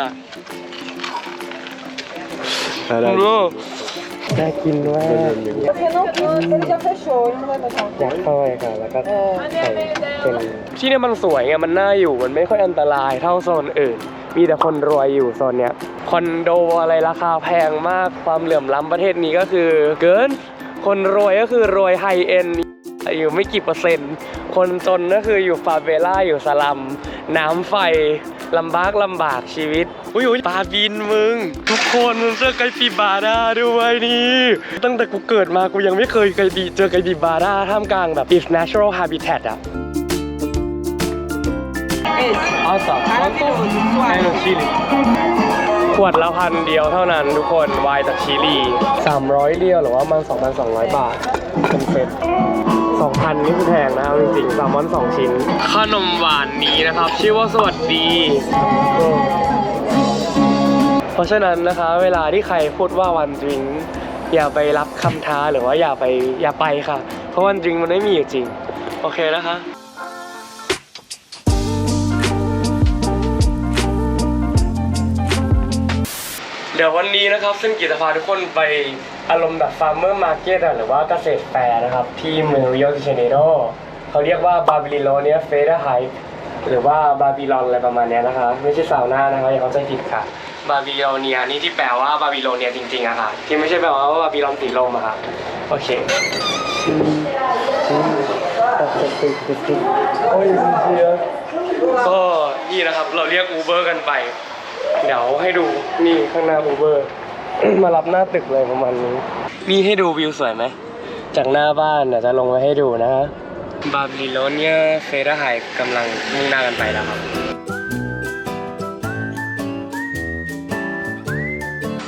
อะ Caralho. โอ้น่ากินมาก Você não quis, ele já fechou, ele não vai fechar um ยัดเข้าไปค่ะ แล้วก็ใส่เป็นที่เนี่ยมันสวยไงมันน่าอยู่มันไม่ค่อยอันตรายเท่าโซนอื่น มีแต่คนรวยอยู่โซนเนี้ยคอนโดอะไรราคาแพงมากความเหลื่อมล้ำประเทศนี้ก็คือเกิน คนรวยก็คือรวยไฮเอ็นอยู่ไม่กี่เปอร์เซ็นต์ คนจนก็คืออยู่ฟาเวล่าอยู่สลัม น้ำไฟ ลำบากลำบากชีวิตอุ้ยอุ้ยปลาบินมึง ทุกคนมึงเจอไก่ปีบาร่าด้วยนี่ ตั้งแต่กูเกิดมากูยังไม่เคยไก่ปีเจอไก่ปีบาร่าท่ามกลางแบบ its natural habitat อะ Esse. อาสา Maravilhoso, ไนโน suave. ชิลีขวดละพันเดียวเท่านั้นทุกคนไวน์จากชิลี 300เดียวหรือว่ามัน 2,200 บาทเป็นเซ็ต 2,000 นี่คือแพงนะเอาจริงๆแซลมอน2 ชิ้น ขนมหวานนี้นะครับ ชื่อว่าสวัสดีเออเพราะฉะนั้นนะคะ เวลาที่ใครพูดว่าวันดริงอย่าไปรับคำท้าหรือว่าอย่าไปอย่าไปค่ะ เพราะวันดริงมันไม่มีอยู่จริง โอเคนะคะ เดี๋ยววันนี้นะครับซึ่งกิจพาทุกคนไปอารมณ์แบบฟาร์มเมอร์มาร์เก็ตหรือว่าเกษตรแฟร์นะครับ ที่เมืองริโอเดเจเนโรเขาเรียกว่าบาบิโลเนียเฟเดอร์ไฮหรือว่าบาบิลอนอะไรประมาณเนี้ยนะคะ ไม่ใช่ซาวน่านะคะอย่าเข้าใจผิดค่ะ บาบิโลเนียนี่ที่แปลว่าบาบิโลเนียจริงๆอะค่ะ ที่ไม่ใช่แปลว่าบาบิลอนสีลมอะค่ะโอเคตัดสติกสติกโอ้ยเชียก็นี่นะครับเราเรียกอูเบอร์กันไป เดี๋ยวให้ดูนี่ข้างหน้าอูเบอร์ มารับหน้าตึกเลยประมาณนี้ นี่ให้ดูวิวสวยไหม จากหน้าบ้านเดี๋ยวจะลงมาให้ดูนะฮะบาบิโลเนียเฟเดอร์ไฮกำลังมุ่งหน้ากันไปแล้วครับ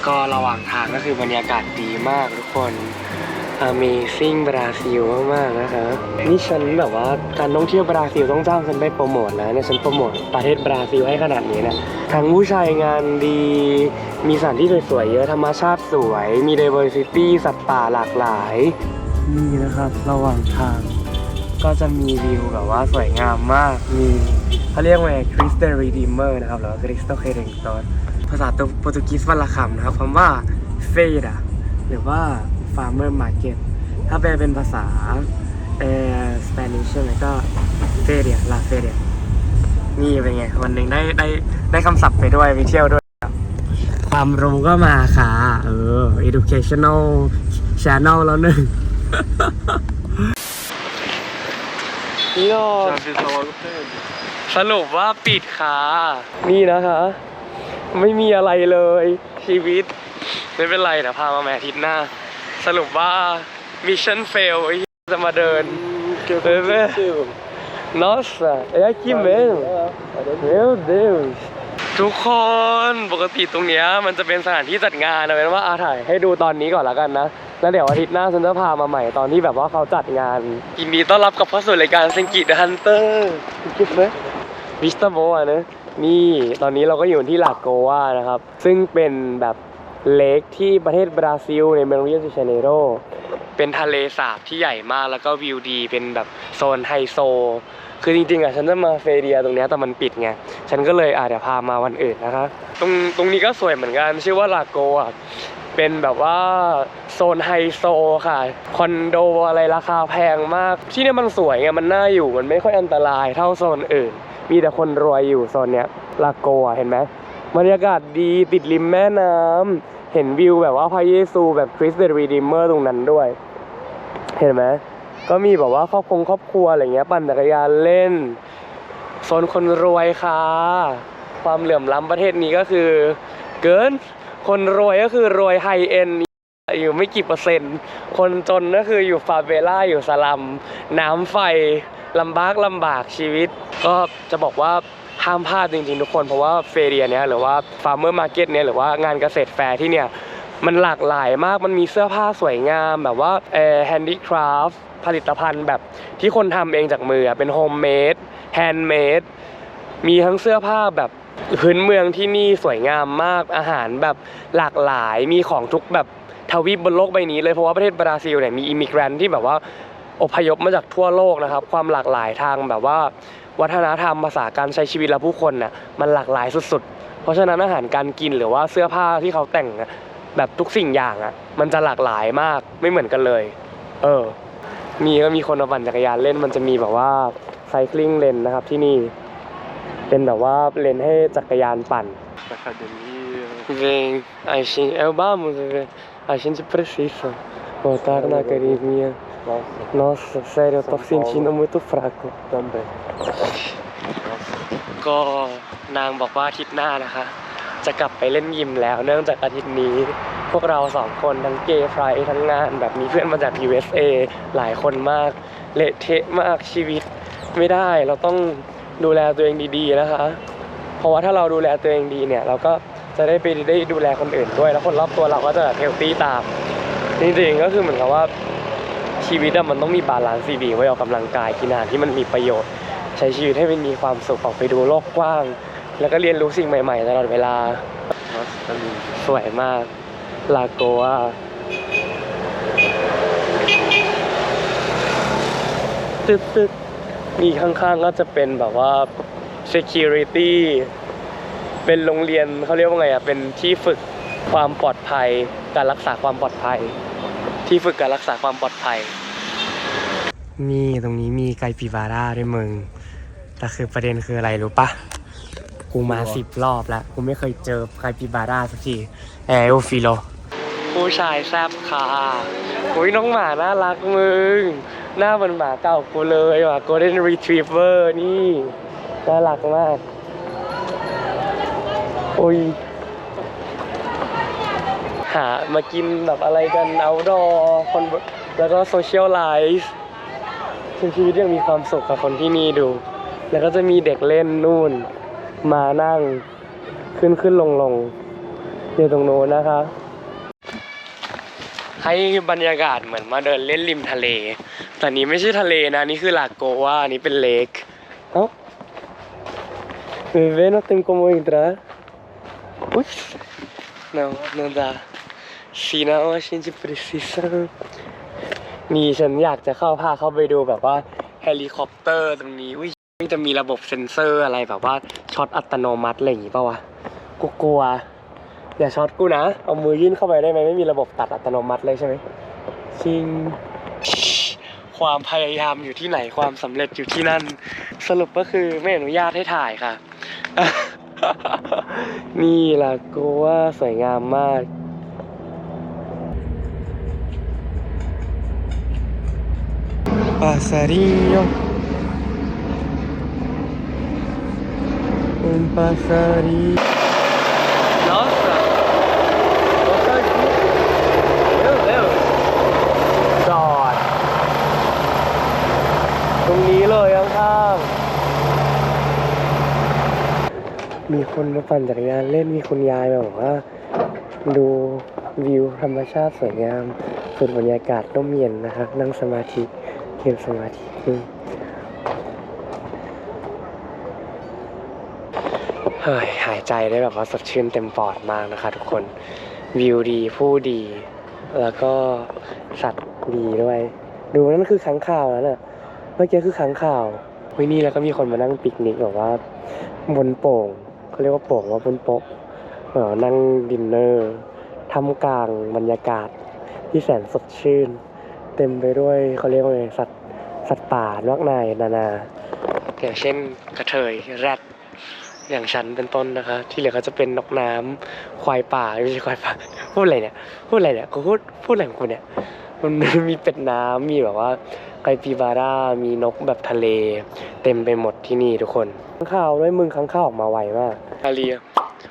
ก็ระหว่างทางก็คือบรรยากาศดีมากทุกคน Amazing บราซิลมากๆนะคะนี่ฉันแบบว่าการท่องเที่ยวบราซิลต้องจ้างฉันไปโปรโมทนะเนี่ยฉันโปรโมทประเทศบราซิลให้ขนาดนี้นะทั้งผู้ชายงานดีมีสถานที่สวยๆเยอะธรรมชาติสวย มี diversity สัตว์ป่าหลากหลาย นี่นะครับระหว่างทางก็จะมีวิวแบบว่าสวยงามมาก มีเขาเรียกว่าคริสเตอร์รีดีเมอร์นะครับหรือว่าคริสโตเคเดงตอนภาษาโปรตุเกสวันละคำนะครับคำว่าเฟดาหรือว่า farmer market ถ้าแปลเป็นภาษาเออสเปนิชใช่ไหมก็เฟเดียลาเฟเดียนี่เป็นไง วันหนึ่งได้ได้ได้คำศัพท์ไปด้วยไปเที่ยวด้วย ความรู้ก็มาค่ะ เออ educational channel แล้วหนึ่งนี่ก็สรุปว่าปิดค่ะ นี่นะคะ ไม่มีอะไรเลยชีวิต ไม่เป็นไรเดี๋ยวพามาใหม่อาทิตย์หน้า สรุปว่า mission fail ไอ้จะมาเดิน Bebê. Nossa, é aqui mesmo. Meu Deus. ทุกคนปกติตรงเนี้ยมันจะเป็นสถานที่จัดงานนะเป็นว่าอาถ่ายให้ดูตอนนี้ก่อนละกันนะ แล้วเดี๋ยวอาทิตย์หน้าฉันจะพามาใหม่ตอนที่แบบว่าเขาจัดงานยินดีต้อนรับกับเข้าสู่รายการเซงกิเดอะฮันเตอร์คิดไหมวิสตาโมะนะนี่ตอนนี้เราก็อยู่ที่ลาโกวานะครับ ซึ่งเป็นแบบ เลคที่ประเทศบราซิลในเมืองริโอเดจาเนโรเป็นทะเลสาบที่ใหญ่มากแล้วก็วิวดี เป็นแบบโซนไฮโซ คือจริงๆอะฉันจะมาเฟเดียตรงเนี้ยแต่มันปิดไง ฉันก็เลยอะเดี๋ยวพามาวันอื่นนะคะ ตรงตรงนี้ก็สวยเหมือนกันชื่อว่าลาโกอะเป็นแบบว่าโซนไฮโซค่ะคอนโดอะไรราคาแพงมาก ที่นี่มันสวยไงมันน่าอยู่มันไม่ค่อยอันตรายเท่าโซนอื่น มีแต่คนรวยอยู่โซนเนี้ยลาโกอะเห็นไหม บรรยากาศดีติดริมแม่น้ำเห็นวิวแบบว่าพระเยซูแบบคริสเต r รีดีเมอร์ตรงนั้นด้วย เห็นไหมก็มีแบบว่าครอบครัวครอบครัวอะไรเงี้ยปั่นจักรยานเล่นโซนคนรวยค่ะ ความเหลื่อมล้ำประเทศนี้ก็คือ เกินคนรวยก็คือรวยไฮเอ็นอยู่ไม่กี่เปอร์เซ็นต์ คนจนก็คืออยู่ฟาเวล่าอยู่สลัม น้ำไฟลำบากลำบากชีวิต ก็จะบอกว่า ห้ามพลาดจริงๆทุกคน เพราะว่าเฟเดียเนี้ยหรือว่าฟาร์มเมอร์มาร์เก็ตเนี้ยหรือว่างานเกษตรแฟร์ที่เนี่ยมันหลากหลายมากมันมีเสื้อผ้าสวยงาม แบบว่าเออแฮนดี้คราฟผลิตภัณฑ์แบบที่คนทำเองจากมือเป็นโฮมเมดแฮนด์เมดมีทั้งเสื้อผ้าแบบพื้นเมืองที่นี่สวยงามมากอาหารแบบหลากหลายมีของทุกแบบทวีปบนโลกใบนี้เลยเพราะว่าประเทศบราซิลเนี่ยมีอิมิเกรนที่แบบว่าอพยพมาจากทั่วโลกนะครับ ความหลากหลายทางแบบว่า วัฒนธรรมภาษาการใช้ชีวิตและผู้คนน่ะมันหลากหลายสุดๆราะฉะนั้นอาหารการกินหรือว่าเสื้อผ้าที่เขาแต่งอะแบบทุกสิ่งอย่างอะมันจะหลากหลายมากไม่เหมือนกันเลย เออ มีก็มีคนมาปั่นจักรยานเล่นมันจะมีแบบว่าไซคลิงเลนนะครับที่นี่ เป็นแบบว่าเลนให้จักรยานปั่น Academia. Vem, a gente, é o vamos, velho. a gente precisa voltar na academia. Nossa, Nossa, sério, eu tô São sentindo Paulo. muito fraco. também. ก็นางบอกว่าอาทิตย์หน้านะคะ จะกลับไปเล่นยิมแล้ว เนื่องจากอาทิตย์นี้ พวกเราสองคนทั้งเกย์ไฟร์ทั้งงานแบบมีเพื่อนมาจาก USA หลายคนมาก เละเทะมากชีวิต ไม่ได้เราต้องดูแลตัวเองดีๆนะคะ เพราะว่าถ้าเราดูแลตัวเองดีเนี่ย เราก็จะได้ไปได้ดูแลคนอื่นด้วย แล้วคนรอบตัวเราก็จะแบบเฮลตี้ตามจริงๆก็คือเหมือนกับว่า ชีวิตอะมันต้องมีบาลานซ์ดีไว้ออกกำลังกายกินอาหารที่มันมีประโยชน์ ใช้ชีวิตให้มันมีความสุขออกไปดูโลกกว้าง แล้วก็เรียนรู้สิ่งใหม่ๆตลอดเวลา สวยมาก ลาโกวาตึ๊ดตึ๊ดนี่ข้างๆก็จะเป็นแบบว่า security เป็นโรงเรียนเขาเรียกว่าไงอะ เป็นที่ฝึกความปลอดภัย การรักษาความปลอดภัย ที่ฝึกการรักษาความปลอดภัย มีตรงนี้มีไกปีบาร่าด้วยมึง แต่คือประเด็นคืออะไรรู้ปะ กูมาสิบรอบแล้ว กูไม่เคยเจอไกปีบาร่าสักทีแอโอฟิโล ผู้ชายแซบค่ะอุ้ยน้องหมาน่ารักมึง หน้าเหมือนหมาเก่ากูเลยว่ะ Golden Retriever นี่ น่ารักมาก โอ้ยหามากินแบบอะไรกัน outdoor คนแล้วก็โซเชียลไลฟ์ชีวิตยังมีความสุขกับคนที่นี่ดู แล้วก็จะมีเด็กเล่นนู่น มานั่งขึ้นขึ้นลงลงอยู่ตรงโน้นนะคะ ให้บรรยากาศเหมือนมาเดินเล่นริมทะเล แต่นี้ไม่ใช่ทะเลนะ นี่คือลาโกวาอันนี้เป็นเลกเอ้า Bebê não tem como entrar. Ups. Não, não dá. Senão a gente precisa. นี่ฉันอยากจะเข้าพาเข้าไปดูแบบว่าเฮลิคอปเตอร์ตรงนี้อุ้ยจะมีระบบเซ็นเซอร์อะไรแบบว่าช็อตอัตโนมัติอะไรอย่างงี้ป่าวะกูกลัวอย่าช็อตกูนะ เอามือยื่นเข้าไปได้ไหมไม่มีระบบตัดอัตโนมัติเลยใช่ไหมชิงความพยายามอยู่ที่ไหนความสำเร็จอยู่ที่นั่น สรุปก็คือไม่อนุญาตให้ถ่ายค่ะ นี่ล่ะกูว่าสวยงามมาก Passarinho Um passarinho Nossa Nossa Meu Deus จอด ตรงนี้เลยข้างๆมีคนมาปั่นจักรยานเล่นมีคุณยายมาบอกว่า ดูวิวธรรมชาติสวยงามสูดบรรยากาศร่มเย็นนะครับ นั่งสมาธิ เก็บสมาธิอืมเฮ้ยหายใจได้แบบว่าสดชื่นเต็มปอดมากนะคะทุกคน วิวดีผู้ดี แล้วก็สัตว์ดีด้วย ดูนั่นคือค้างข่าวแล้วน่ะเมื่อกี้คือค้างข่าววินี่แล้วก็มีคนมานั่งปิกนิกแบบว่าบนโป่งเขาเรียกว่าโป่งว่าบนโป๊ะเออนั่งดินเนอร์ทำกลางบรรยากาศที่แสนสดชื่น เต็มไปด้วยเขาเรียกว่าไงสัตว์สัตว์ป่ามากมายนานา อย่างเช่นกระเทยแรดอย่างฉันเป็นต้นนะคะ ที่เหลือก็จะเป็นนกน้ำควายป่าไม่ใช่ควายป่าพูดอะไรเนี่ยพูดอะไรเนี่ยกูพูดพูดอะไรของกูเนี่ยมันมีเป็ดน้ำมีแบบว่าไกปีบาร่ามีนกแบบทะเล เต็มไปหมดที่นี่ทุกคนข้างข่าวด้วยมึงข้างข่าวออกมาไวมากอาเรีย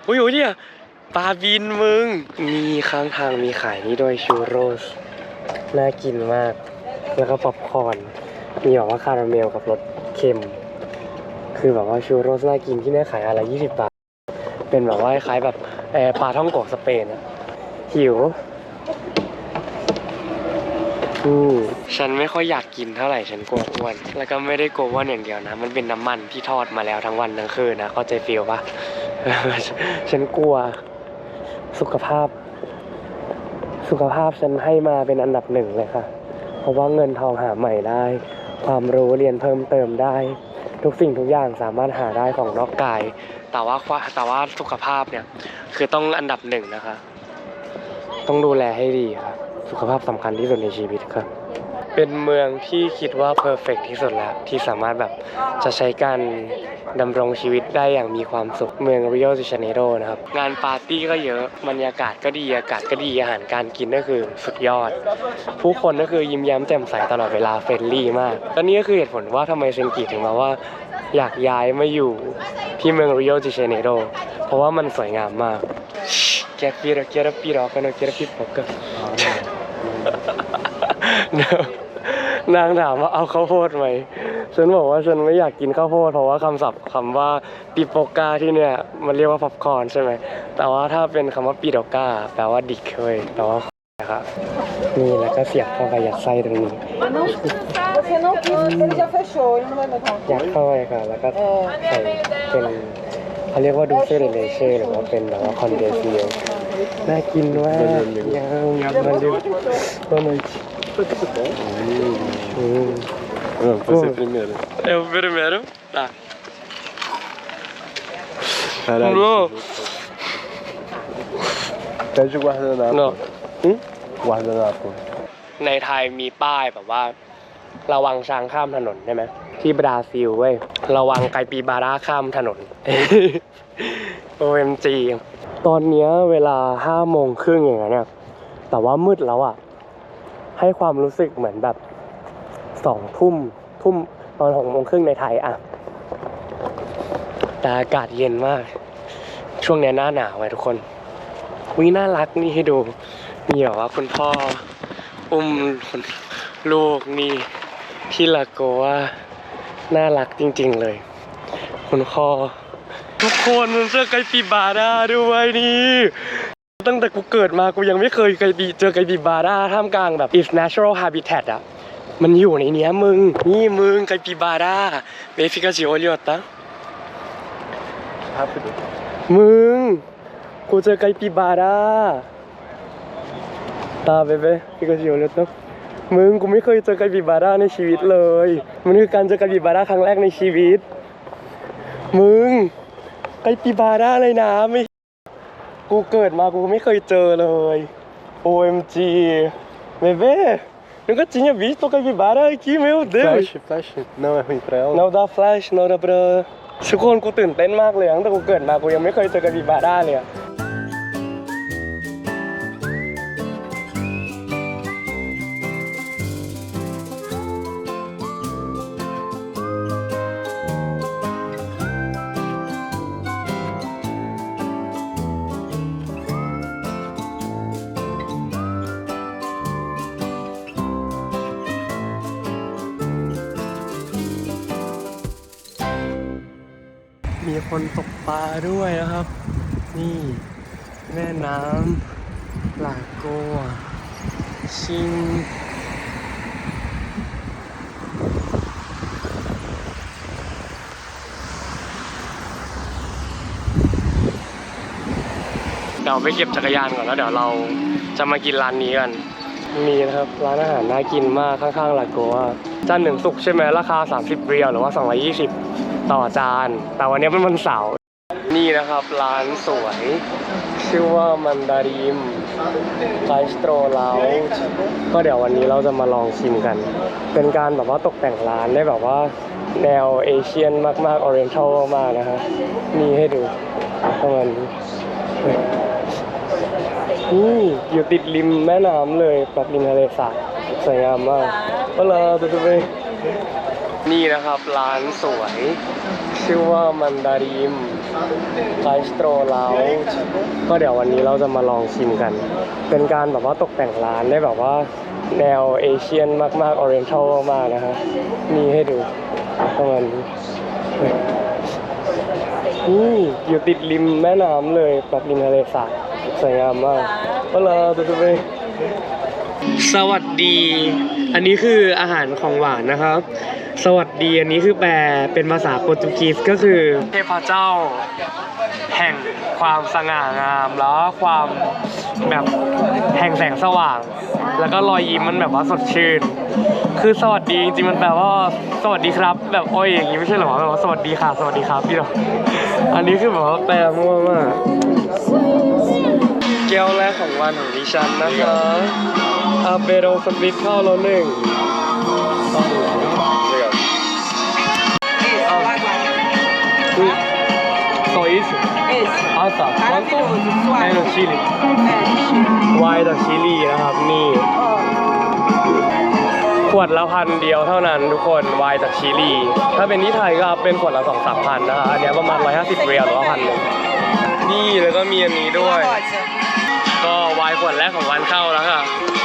อุ้ยโอ้ยเนี่ยปลาบินมึง มีข้างทางมีขายนี่ด้วยชูโรส น่ากินมาก แล้วก็ป๊อปคอร์นมีแบบว่าคาราเมลกับรสเค็ม คือแบบว่าชูโรสน่ากินที่นี่ขายอะไร20บาท เป็นแบบว่าคล้ายแบบเอ่อปลาท่องโกะสเปนอะหิวอืมฉันไม่ค่อยอยากกินเท่าไหร่ฉันกลัวอ้วน แล้วก็ไม่ได้กลัวอ้วนอย่างเดียวนะ มันเป็นน้ำมันที่ทอดมาแล้วทั้งวันทั้งคืนนะเข้าใจฟีลปะฉันกลัวสุขภาพ สุขภาพฉันให้มาเป็นอันดับหนึ่งเลยค่ะ เพราะว่าเงินทองหาใหม่ได้ ความรู้เรียนเพิ่มเติมได้ ทุกสิ่งทุกอย่างสามารถหาได้ของนอกกาย แต่ว่าแต่ว่าสุขภาพเนี่ยคือต้องอันดับหนึ่งนะคะ ต้องดูแลให้ดีครับ สุขภาพสำคัญที่สุดในชีวิตครับ เป็นเมืองที่คิดว่าเพอร์เฟกที่สุดแล้ว ที่สามารถแบบจะใช้การดำรงชีวิตได้อย่างมีความสุขเมืองริโอเดจาเนโรนะครับ งานปาร์ตี้ก็เยอะบรรยากาศก็ดีอากาศก็ดีอาหารการกินก็คือสุดยอด ผู้คนก็คือยิ้มแย้มแจ่มใสตลอดเวลาเฟรนลี่มากและนี่ก็คือเหตุผลว่าทำไมเซนกิถึงมาว่า อยากย้ายมาอยู่ที่เมืองริโอเดจาเนโรเพราะว่ามันสวยงามมากแกปีรแกรปีรอกันแกรปีปอกก นางถามว่าเอาข้าวโพดไหม ฉันบอกว่าฉันไม่อยากกินข้าวโพดเพราะว่าคำศัพท์คำว่าปิโปกาที่เนี่ย มันเรียกว่าป๊อปคอร์นใช่ไหม แต่ว่าถ้าเป็นคำว่าปิโดกาแปลว่าดิกเคยแปลว่านะครับนี่แล้วก็เสียบเข้าไปยัดไส้ตรงนี้ Você não quis, ele já fechou, ele não vai mais ยัดเข้าไปค่ะแล้วก็ใส่เป็นเขาเรียกว่าดูเซอร์เลเช่หรือว่าเป็นแบบว่าคอนเดนเซียน่ากินมากยังมันดูตัวหน่อย อืม Não, Pô. você primeiro. É o primeiro? Tá. Caralho. Bro. Pede o guardanapo. Não. Hum? Guardanapo. ในไทยมีป้ายแบบว่า ระวังช้างข้ามถนนใช่ไหมที่บราซิลเว้ย ระวังไกปีบาร่าข้ามถนน OMG ตอนเนี้ยเวลาห้าโมงครึ่งอย่างเงี้ยเนี่ยแต่ว่ามืดแล้วอะ ให้ความรู้สึกเหมือนแบบสองทุ่มทุ่มตอนหกโมงครึ่งในไทยอะแต่อากาศเย็นมาก ช่วงนี้หน้าหนาวไงทุกคนวิน่ารักนี่ให้ดูมีแบบว่าคุณพ่ออุ้มคนลูกนี่ที่ลาโกว่าน่ารักจริง ๆเลย คุณพ่อทุกคนมันเจอไกปีบาร่าด้วยนี่ ตั้งแต่กูเกิดมากูยังไม่เคยไกปีเจอไกปีบาร่าท่ามกลางแบบ its natural habitat อะมันอยู่ในเนี้ยมึง นี่มึงไกปีบาร่าเบฟิกาจิโอลิโอตะ Rápido. มึง กูเจอไกปีบาร่าตาเบเบ้พี่ก็ชิวเลยต้งมึงกูไม่เคยเจอไกปีบาร่าในชีวิตเลย มันคือการเจอไกปีบาร่าครั้งแรกในชีวิต มึงไกปีบาร่าเลยนะไม่ กูเกิดมากูไม่เคยเจอเลย OMG Bebê nunca tinha visto capibara aqui meu Deus Flash, flash. Não é ruim pra ela? เราดา flash เราดาเบรอทุกคนกูตื่นเต้นมากเลยตั้งแต่กูเกิดมากูยังไม่เคยเจอกับบีบาร่าเลยอะ คนตกปลาด้วยนะครับ นี่ แม่น้ำลาโกชิงเดี๋ยวไปเก็บจักรยานก่อนแล้วเดี๋ยวเราจะมากินร้านนี้กันนี่นะครับร้านอาหารน่ากินมากข้างๆลาโกะจานหนึ่งสุกใช่ไหมราคา 30 เรียลหรือว่า 220 ต่อจาน แต่วันนี้เป็นวันเสาร์นี่นะครับร้านสวย ชื่อว่ามันดาริมไ i สโตรลาก็เดี๋ยววันนี้เราจะมาลองชิมกัน เป็นการแบบว่าตกแต่งร้านได้แบบว่าแนวเอเชียนมากๆออเรนทัลมากๆนะฮะนี่ให้ดูประมาณนี้นี่อยู่ติดริมแม่น้ำเลยแบบริมทะเลสาบสวยงามมากก็เลยตัวตัวไป นี่นะครับร้านสวย ชื่อว่ามันดาริมไ i สโตรลาก็เดี๋ยววันนี้เราจะมาลองชิมกัน เป็นการแบบว่าตกแต่งร้านได้แบบว่าแนวเอเชียนมากๆออเรนทัลมากๆนะฮะนี่ให้ดูประมาณนี้นี่อยู่ติดริมแม่น้ำเลยแบบริมทะเลสาบสวยงามมากก็เลยตัวตัวไปสวัสดี อันนี้คืออาหารของหวานนะครับ สวัสดีอันนี้คือแปลเป็นภาษาโปรตุเกสก็คือ เทพเจ้า แห่งความสง่างามแล้วก็ความแบบแห่งแสงสว่าง แล้วก็รอยยิ้มมันแบบว่าสดชื่น คือสวัสดีจริงๆมันแปลว่าสวัสดีครับ แบบโอ้ยอย่างงี้ไม่ใช่เหรอวะแบบว่าสวัสดีค่ะ สวัสดีครับพี่เนาอันนี้คือแบบว่าแปลมั่วมากแก้วแรกของวันของดิฉันนะคะอาเปโรสปิทเข้าแล้วหนึ่ง É, Chile. ไวน์จากชิลีนะครับนี่ ขวดละพันเดียวเท่านั้นทุกคนไวน์จากชิลี ถ้าเป็นที่ไทยก็เป็นขวดละสองสามพันนะฮะอันเนี้ยประมาณ150เรียลหรือว่าพันหนึ่งนี่แล้วก็มีอันนี้ด้วย ก็ไวน์ขวดแรกของวันเข้าแล้วค่ะ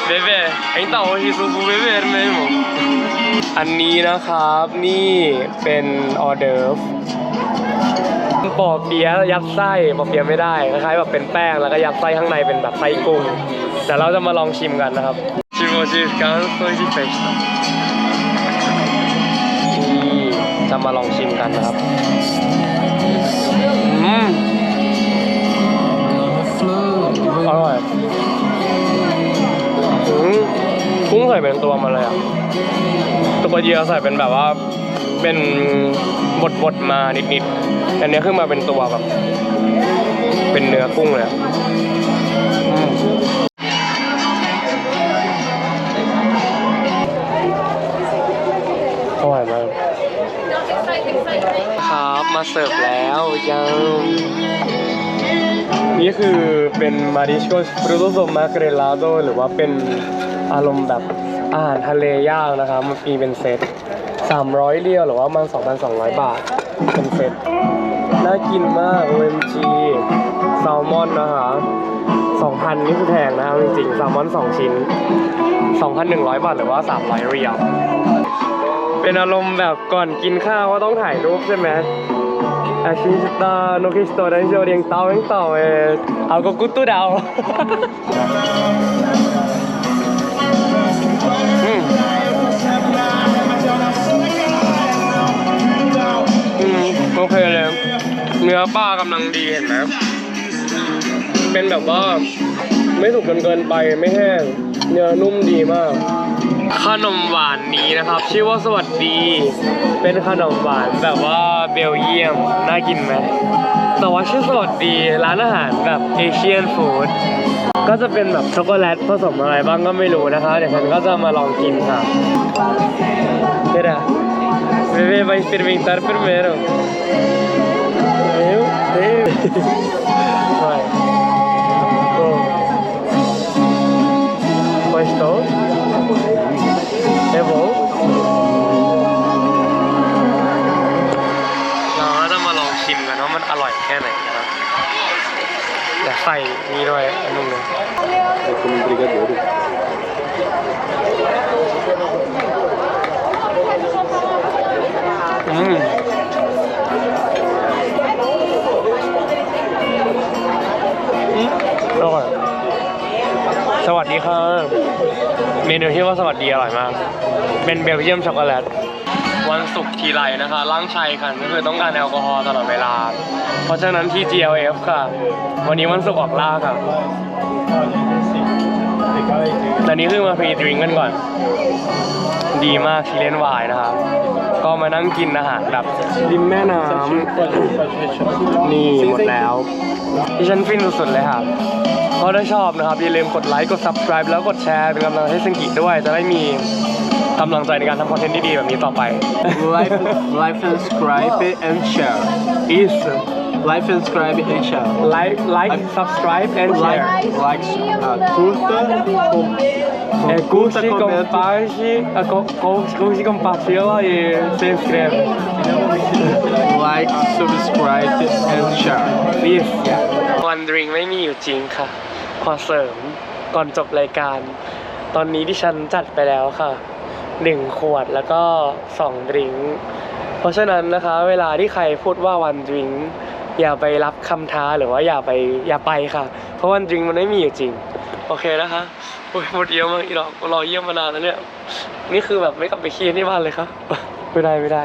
เบเบ้ไอ้เต่าฮิซูบูเบเบ้เมมอันนี้นะครับนี่เป็นออเดิร์ฟ ปอเปี๊ยะยัดไส้ปอเปี๊ยะไม่ได้คล้ายๆแบบเป็นแป้งแล้วก็ยัดไส้ข้างในเป็นแบบไส้กุ้งแต่เราจะมาลองชิมกันนะครับชิมโอชิกันโซจิเฟชนี่จะมาลองชิมกันนะครับอืมอร่อยกุ้งใส่เป็นตัวมาเลยอะตัวเยียใส่เป็นแบบว่าเป็นบดๆมานิดๆ อันเนี้ยขึ้นมาเป็นตัวแบบเป็นเนื้อกุ้งเลยอะอืมอร่อยมากครับมาเสิร์ฟแล้วยังนี่คือเป็นมาริโชฟรุโตโซมาเกเรลาโดหรือว่าเป็นอารมณ์แบบอาหารทะเลย่างนะครับมันมีเป็นเซต300เรียวหรือว่ามัน2,200 บาทเป็นเซต น่ากินมาก OMG แซลมอนนะคะ2,000 นี่คือแพงนะครับจริงๆแซลมอน 2 ชิ้น 2,100 บาท หรือว่า 300เรียวเป็นอารมณ์แบบก่อนกินข้าวก็ต้องถ่ายรูปใช่ไหม Aquí está no restaurante oriental então é algo cultural อืมอืมโอเคเลย เนื้อปลากำลังดีเห็นไหมเป็นแบบว่า ไม่สุกจนเกินไปไม่แห้ง เนื้อนุ่มดีมาก ขนมหวานนี้นะครับ ชื่อว่าสวัสดี เป็นขนมหวานแบบว่าเบลเยียม น่ากินไหมแต่ว่าชื่อสวัสดีร้านอาหารแบบเอเชียนฟู้ดก็จะเป็นแบบช็อกโกแลตผสมอะไรบ้างก็ไม่รู้นะคะ เดี๋ยวฉันก็จะมาลองกินค่ะ Espera, bebé vai experimentar primeiro. Meu Deus. Vai. Oh. Gostou? É bom? เราก็จะมาลองชิมกันว่ามันอร่อยแค่ไหนนะครับอยากใส่นี่ด้วยอันนึงเลย É como um brigadeiro. อืมอืม ดีค่ะเมนูที่ว่าสวัสดีอร่อยมาก เป็นเบลเยียมช็อกโกแลต วันศุกร์ทีไรนะคะล้างชัยกันก็คือต้องการแอลกอฮอล์ตลอดเวลา เพราะฉะนั้นที่ GLF ค่ะ วันนี้วันศุกร์ออกล่าค่ะแต่นี้คือมาฟรีดริงก์กันก่อน ดีมากชิเลนวายนะครับก็มานั่งกินอาหารแบบริมแม่น้ำนี่หมดแล้วที่ฉันฟินสุดๆเลยค รับก็ถ้าชอบนะครับ อย่าลืมกดไลค์กด subscribe แล้วกดแชร์เป็นกำลังใจให้ซึงกิด้วยจะได้มีกำลังใจในการทำคอนเทนต์ดีๆแบบนี้ต่อไป Like, like, subscribe and share. is Like, subscribe and share. like like subscribe and share Like, like, uh, curta, com, é, curta, curte, comenta. compartilhe, ah, co- co- curte, compartilha e se inscreve like, subscribe and share. please วันดริงไม่มีอยู่จริงค่ะ ขอเสริมก่อนจบรายการ ตอนนี้ที่ฉันจัดไปแล้วค่ะหนึ่งขวดแล้วก็สองดริงก์เพราะฉะนั้นนะคะ เวลาที่ใครพูดว่าวันดริงก์อย่าไปรับคำท้าหรือว่าอย่าไปอย่าไปค่ะ เพราะวันดริงก์มันไม่มีอยู่จริง โอเคนะคะโอ้ยหมดเยอะมากอีดอกรอเยี่ยมมานานแล้วเนี่ยนี่คือแบบไม่กลับไปขี้ที่บ้านเลยครับไม่ได้ไม่ได้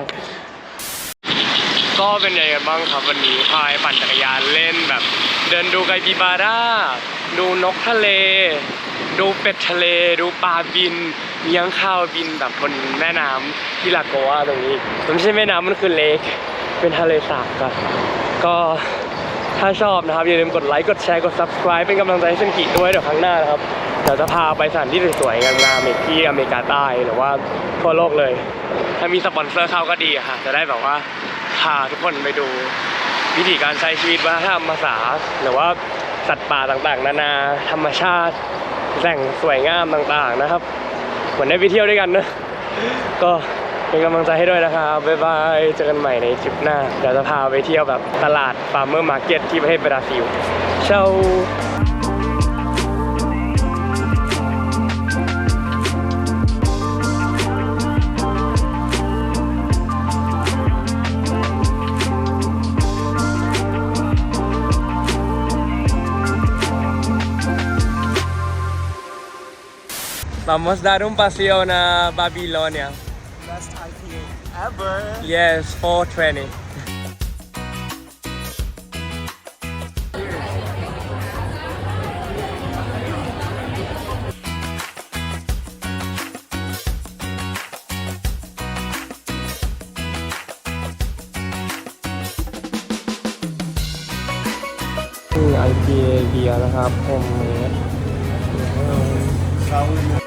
ก็เป็นไงกันบ้างครับวันนี้พายปั่นจักรยานเล่นแบบ เดินดูไกปิบาร่า ดูนกทะเล ดูเป็ดทะเล ดูปลาบินเลี้ยงข้าวบินแบบบนแม่น้ำที่ลาโกอาตรงนี้มันไม่ใช่แม่น้ำมันคือเลคเป็นทะเลสาบก,ก็ถ้าชอบนะครับ อย่าลืมกดไลค์กดแชร์กด subscribe เป็นกำลังใจให้เซนกิด้วยเดี๋ยวครั้งหน้านะครับเดี๋ยวจะพาไปสถานที่สวยๆงามๆอีกที่อเมริกาใต้หรือว่าทั่วโลกเลย ถ้ามีสปอนเซอร์เข้าก็ดีอะค่ะ จะได้แบบว่าพาทุกคนไปดูวิธีการใช้ชีวิตวัฒนธรรมภาษาหรือว่า สัตว์ป่าต่างๆ นานาธรรมชาติแหล่งสวยงามต่างๆนะครับเหมือนได้ไปเที่ยวด้วยกันเนอะก็เป็นกำลังใจให้ด้วยนะครับ บ๊ายบาย เจอกันใหม่ในทริปหน้า เดี๋ยวจะพาไปเที่ยวแบบตลาดฟาร์มเมอร์มาร์เก็ตที่ประเทศบราซิลเช้า Vamos dar un paseo na Babilonia. Best IPA ever. Yes, 420. IPA เบียร์นะครับ homemade เรา